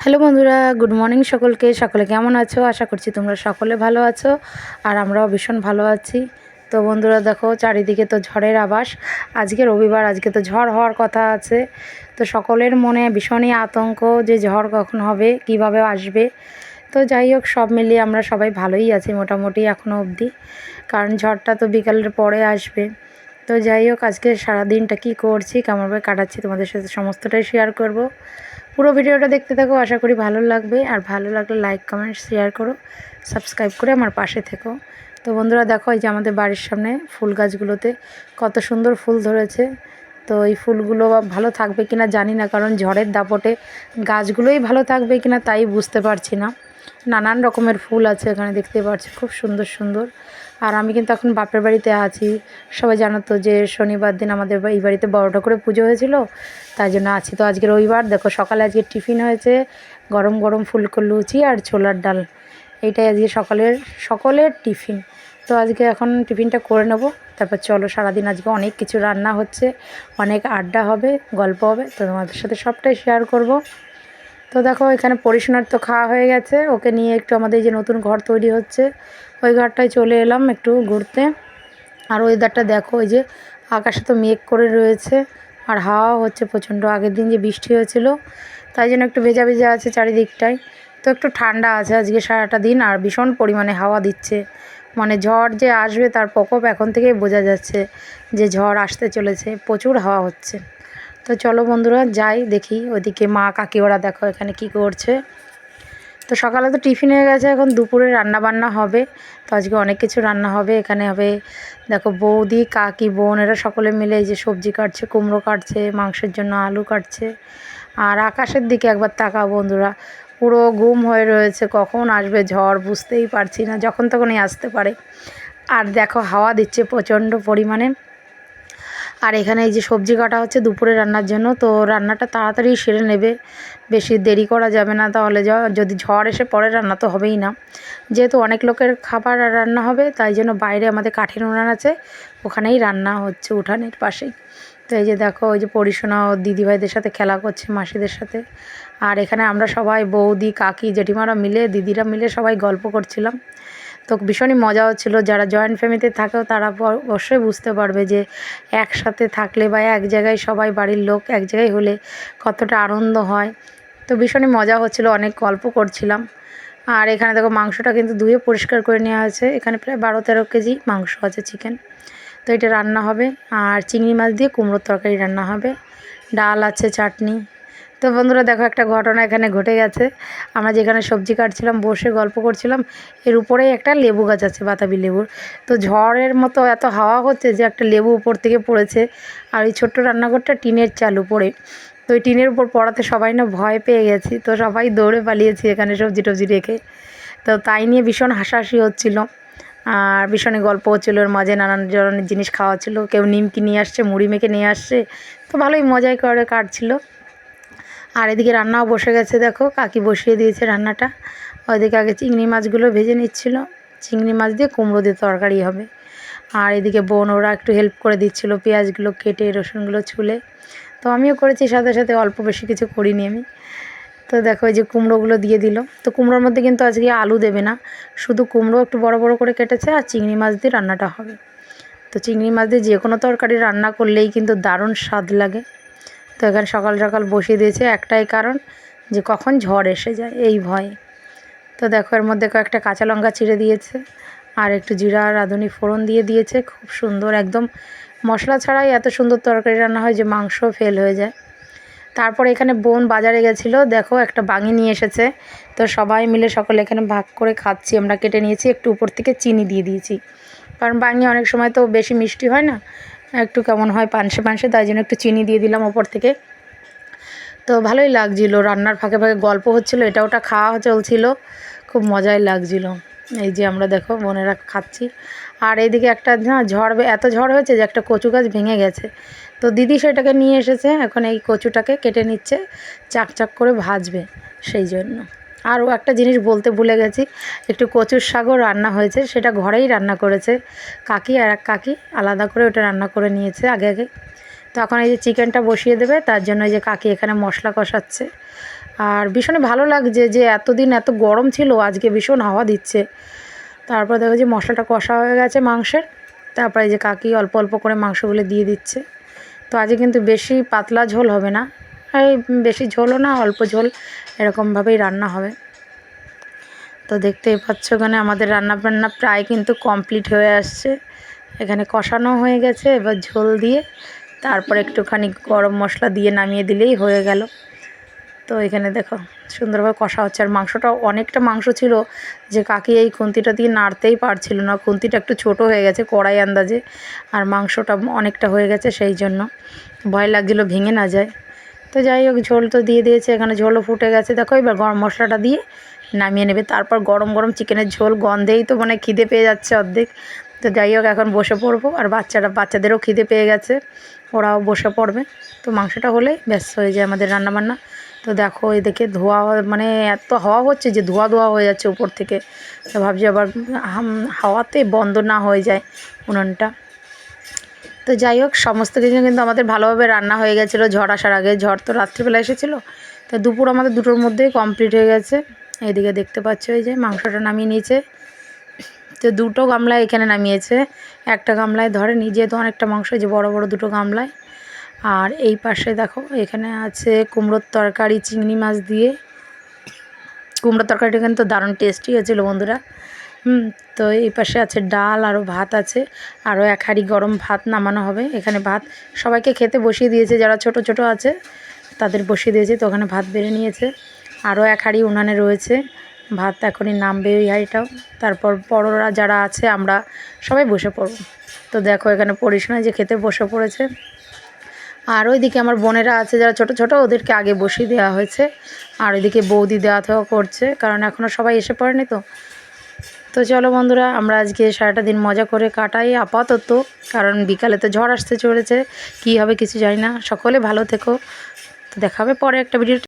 Hello বন্ধুরা, good morning সকলকে। সকলে কেমন আছো? আশা করছি তোমরা সকলে ভালো আছো আর আমরাও ভীষণ ভালো আছি। তো বন্ধুরা, দেখো, চারিদিকে তো ঝড়ের আবাস আজকে রবিবার, আজকে তো ঝড় হওয়ার কথা আছে। তো সকলের মনে ভীষণই আতঙ্ক যে ঝড় কখন হবে, কীভাবে আসবে। তো যাই হোক, সব মিলিয়ে আমরা সবাই ভালোই আছি মোটামুটি এখনও অবধি। কারণ ঝড়টা তো বিকালের পরে আসবে। তো যাই হোক, আজকে সারাদিনটা কী করছি, কেমনভাবে কাটাচ্ছি তোমাদের সাথে সমস্তটাই শেয়ার করব। পুরো ভিডিওটা দেখতে থাকো, আশা করি ভালো লাগবে। আর ভালো লাগলে লাইক কমেন্ট শেয়ার করো সাবস্ক্রাইব করে আমার পাশে থেকো। তো বন্ধুরা, দেখো এই যে আমাদের বাড়ির সামনে ফুল গাছগুলোতে কত সুন্দর ফুল ধরেছে। তো এই ফুলগুলো ভালো থাকবে কিনা জানি না, কারণ ঝড়ের দাপটে গাছগুলোই ভালো থাকবে কিনা তাই বুঝতে পারছি না। নানান রকমের ফুল আছে এখানে, দেখতে পাচ্ছি, খুব সুন্দর সুন্দর। আর আমি কিন্তু এখন বাপের বাড়িতে আছি। সবাই জানো তো যে শনিবার দিন আমাদের এই বাড়িতে বড়টা করে পুজো হয়েছিল। তাই জন্য আছি তো আজকে রবিবার। দেখো সকালে আজকে টিফিন হয়েছে, গরম গরম ফুলকো লুচি আর ছোলার ডাল। এইটাই আজকে সকালের, সকলের টিফিন। তো আজকে এখন টিফিনটা করে নেব। তারপর চলো সারাদিন আজকে অনেক কিছু রান্না হচ্ছে, অনেক আড্ডা হবে, গল্প হবে। তো তোমাদের সাথে সবটাই শেয়ার করব। তো দেখো, এখানে পরিষ্কার তো খাওয়া হয়ে গেছে। ওকে নিয়ে একটু আমাদের যে নতুন ঘর তৈরি হচ্ছে, ওই ঘরটায় চলে এলাম একটু ঘুরতে। আর ওয়েদারটা দেখো, ওই যে আকাশে তো মেঘ করে রয়েছে, আর হাওয়া হচ্ছে প্রচণ্ড। আগের দিন যে বৃষ্টি হয়েছিল, তাই জন্য একটু ভেজা ভেজা আছে চারিদিকটায়। তো একটু ঠান্ডা আছে আজকে সারাটা দিন, আর ভীষণ পরিমাণে হাওয়া দিচ্ছে। মানে ঝড় যে আসবে, তার প্রকোপ এখন থেকেই বোঝা যাচ্ছে যে ঝড় আসতে চলেছে, প্রচুর হাওয়া হচ্ছে। তো চলো বন্ধুরা যাই, দেখি ওইদিকে মা কাকি ওরা দেখো এখানে কি করছে। তো সকালে তো টিফিন হয়ে গেছে, এখন দুপুরে রান্না বান্না হবে। তো আজকে অনেক কিছু রান্না হবে, এখানে হবে, দেখো বৌদি, কাকি, বোন, এরা সকলে মিলে এই যে সবজি কাটছে, কুমড়ো কাটছে, মাংসের জন্য আলু কাটছে। আর আকাশের দিকে একবার তাকা বন্ধুরা, পুরো গুম হয়ে রয়েছে, কখন আসবে ঝড় বুঝতেই পারছি না, যখন তখনই আসতে পারে। আর দেখো হাওয়া দিচ্ছে প্রচণ্ড পরিমাণে। আর এখানে এই যে সবজি কাটা হচ্ছে দুপুরে রান্নার জন্য, তো রান্নাটা তাড়াতাড়ি সেরে নেবে। বেশি দেরি করা যাবে না তাহলে যদি ঝড় এসে পরে রান্না তো হবেই না। যেহেতু অনেক লোকের খাবার আর রান্না হবে, তাই জন্য বাইরে আমাদের কাঠের উনান আছে, ওখানেই রান্না হচ্ছে উঠানের পাশেই। তো এই যে দেখো, ওই যে পরিশোনা ও দিদিভাইদের সাথে খেলা করছে মাসিদের সাথে। আর এখানে আমরা সবাই বৌদি, কাকি, জেঠিমারা মিলে, দিদিরা মিলে সবাই গল্প করছিলাম। তো ভীষণই মজা হচ্ছিল। যারা জয়েন্ট ফ্যামিলিতে থাকেও তারা অবশ্যই বুঝতে পারবে যে একসাথে থাকলে বা এক জায়গায় সবাই বাড়ির লোক, এক জায়গায় হলে কতটা আনন্দ হয়। তো ভীষণই মজা হচ্ছিল, অনেক গল্প করছিলাম। আর এখানে দেখো মাংসটা কিন্তু ধুয়ে পরিষ্কার করে নেওয়া আছে এখানে প্রায় বারো তেরো কেজি মাংস আছে চিকেন তো এটা রান্না হবে। আর চিংড়ি মাছ দিয়ে কুমড়োর তরকারি রান্না হবে। ডাল আছে, চাটনি। তো বন্ধুরা দেখো একটা ঘটনা এখানে ঘটে গেছে। আমরা যেখানে সবজি কাটছিলাম, বসে গল্প করছিলাম, এর উপরেই একটা লেবু গাছ আছে, বাতাবি লেবুর। তো ঝড়ের মতো এত হাওয়া হচ্ছে যে একটা লেবু উপর থেকে পড়েছে, আর ওই ছোট্ট রান্নাঘরটা টিনের চাল উপরে। তো ওই টিনের উপর পড়াতে সবাই না ভয় পেয়ে গেছি, তো সবাই দৌড়ে পালিয়েছি এখানে সবজি টবজি রেখে। তো তাই নিয়ে ভীষণ হাসাহাসি হচ্ছিল, আর ভীষণই গল্প হচ্ছিল ওর মাঝে নানান ধরনের জিনিস খাওয়া ছিল কেউ নিমকি নিয়ে আসছে, মুড়ি মেখে নিয়ে আসছে, তো ভালোই মজাই করে কাটছিলো। আর এদিকে রান্নাও বসে গেছে, দেখো, কাকি বসিয়ে দিয়েছে রান্নাটা। ওইদিকে আগে চিংড়ি মাছগুলো ভেজে নিচ্ছিল। চিংড়ি মাছ দিয়ে কুমড়ো দিয়ে তরকারি হবে। আর এদিকে বোন ওরা একটু হেল্প করে দিচ্ছিল পেঁয়াজগুলো কেটে, রসুনগুলো ছুলে। তো আমিও করেছি, সাথে সাথে অল্প বেশি কিছু করিনি আমি। তো দেখো, এই যে কুমড়োগুলো দিয়ে দিল। তো কুমড়োর মধ্যে কিন্তু আজকে আলু দেবে না। শুধু কুমড়ো একটু বড় বড় করে কেটেছে আর চিংড়ি মাছ দিয়ে রান্নাটা হবে। তো চিংড়ি মাছ দিয়ে যে কোনো তরকারি রান্না করলেই কিন্তু দারুণ স্বাদ লাগে। তো এখানে সকাল সকাল বসিয়ে দিয়েছে একটাই কারণ যে কখন ঝড় এসে যায়, এই ভয়। তো দেখো এর মধ্যে কয়েকটা কাঁচা লঙ্কা চিড়ে দিয়েছে আর একটু জিরা রাঁধুনি ফোড়ন দিয়ে দিয়েছে, খুব সুন্দর একদম। মশলা ছাড়াই এত সুন্দর তরকারি রান্না হয় যে মাংস ফেল হয়ে যায়। তারপর এখানে বোন বাজারে গেছিল, দেখো একটা বাঙি নিয়ে এসেছে। তো সবাই মিলে সকলে এখানে ভাগ করে খাচ্ছি, আমরা কেটে নিয়েছি, একটু উপর থেকে চিনি দিয়ে দিয়েছি। কারণ বাঙি অনেক সময় তো বেশি মিষ্টি হয় না একটু কেমন হয় পানসে পানসে, তাই জন্য একটু চিনি দিয়ে দিলাম ওপর থেকে। তো ভালোই লাগছিল, রান্নার ফাঁকে ফাঁকে গল্প হচ্ছিল, এটা ওটা খাওয়া চলছিল, খুব মজাই লাগছিল। এই যে আমরা দেখো, বোনেরা খাচ্ছি। আর এইদিকে একটা ঝড় এত ঝড় হয়েছে যে একটা কচু গাছ ভেঙে গেছে। তো দিদি সেটাকে নিয়ে এসেছে, এখন এই কচুটাকে কেটে নিচ্ছে চাক চাক করে ভাজবে, সেই জন্য। আরও একটা জিনিস বলতে ভুলে গেছি, একটু কচুর শাকও রান্না হয়েছে, সেটা ঘরেই রান্না করেছে। কাকি আর এক কাকি আলাদা করে ওটা রান্না করে নিয়েছে আগে আগে। তখন এই যে চিকেনটা বসিয়ে দেবে, তার জন্য এই যে কাকি এখানে মশলা কষাচ্ছে। আর ভীষণই ভালো লাগছে যে এতদিন এত গরম ছিল, আজকে ভীষণ হাওয়া দিচ্ছে। তারপর দেখো যে মশলাটা কষা হয়ে গেছে মাংসের, তারপরে যে কাকি অল্প অল্প করে মাংসগুলো দিয়ে দিচ্ছে। তো আজকে কিন্তু বেশি পাতলা ঝোল হবে না। এই বেশি ঝোলও না, অল্প ঝোল এরকমভাবেই রান্না হবে। তো দেখতেই পাচ্ছ এখানে আমাদের রান্না বান্না প্রায় কিন্তু কমপ্লিট হয়ে আসছে। এখানে কষানো হয়ে গেছে, এবার ঝোল দিয়ে তারপর একটুখানি গরম মশলা দিয়ে নামিয়ে দিলেই হয়ে গেল। তো এখানে দেখো, সুন্দরভাবে কষা হচ্ছে। আর মাংসটা অনেকটা মাংস ছিল যে কাকি এই খুন্তিটা দিয়ে নাড়তেই পারছিল না। খুন্তিটা একটু ছোট হয়ে গেছে কড়াই আন্দাজে, আর মাংসটা অনেকটা হয়ে গেছে সেই জন্য। ভয় লাগছিল ভেঙে না যায়। তো যাই হোক, ঝোল তো দিয়ে দিয়েছে, এখানে ঝোলও ফুটে গেছে। দেখো, এবার গরম মশলাটা দিয়ে নামিয়ে নেবে। তারপর গরম গরম চিকেনের ঝোল গন্ধেই তো মানে খিদে পেয়ে যাচ্ছে অর্ধেক। তো যাই হোক, এখন বসে পড়ব। আর বাচ্চারা, বাচ্চাদেরও খিদে পেয়ে গেছে। ওরাও বসে পড়বে। তো মাংসটা হলেই ব্যস্ত হয়ে যায় আমাদের রান্নাবান্না। তো দেখো, এদিকে ধোয়া মানে এত হাওয়া হচ্ছে যে ধোয়া ধোয়া হয়ে যাচ্ছে উপর থেকে। তো ভাবছি আবার হাওয়াতে বন্ধ না হয়ে যায় উনুনটা। তো যাই হোক, সমস্ত কিছু কিন্তু আমাদের ভালোভাবে রান্না হয়ে গেছিল। ঝড় আসার আগে। ঝড় তো রাত্রিবেলা এসেছিল। তো দুপুর আমাদের দুটোর মধ্যেই কমপ্লিট হয়ে গেছে। এদিকে দেখতে পাচ্ছ এই যে মাংসটা নামিয়ে নিয়েছে। তো দুটো গামলায় এখানে নামিয়েছে। একটা গামলায় ধরে নিজে তো অনেকটা মাংস যে বড় বড় দুটো গামলায়। আর এই পাশে দেখো, এখানে আছে কুমড়োর তরকারি, চিংড়ি মাছ দিয়ে। কুমড়োর তরকারিটা কিন্তু দারুণ টেস্টি হয়েছিলো বন্ধুরা। হুম, তো এই পাশে আছে ডাল আরও ভাত আছে। আরও এক হাঁড়ি গরম ভাত নামানো হবে। এখানে ভাত সবাইকে খেতে বসিয়ে দিয়েছে, যারা ছোট ছোট আছে, তাদের বসিয়ে দিয়েছে, তো ওখানে ভাত বেড়ে নিয়েছে। আরও এক হাঁড়ি উনানে রয়েছে, ভাত এখনই নামবে ওই হাঁড়িটাও। তারপর বড়রা যারা আছে, আমরা সবাই বসে পড়ব। তো দেখো, এখানে পরিসীমায় যে খেতে বসে পড়েছে। আর ওইদিকে আমার বোনেরা আছে, যারা ছোট ছোট, ওদেরকে আগে বসিয়ে দেওয়া হয়েছে। আর ওইদিকে বৌদি দেওয়া থেওয়া করছে, কারণ এখনও সবাই এসে পড়েনি তো। তো চলো বন্ধুরা, আমরা আজকে সারাটা দিন মজা করে কাটাই আপাতত, কারণ বিকালে তো ঝড় আসতে চলেছে, কি হবে কিছু জানি না। সকলে ভালো থেকো। তো দেখাবে পরে একটা ভিডিও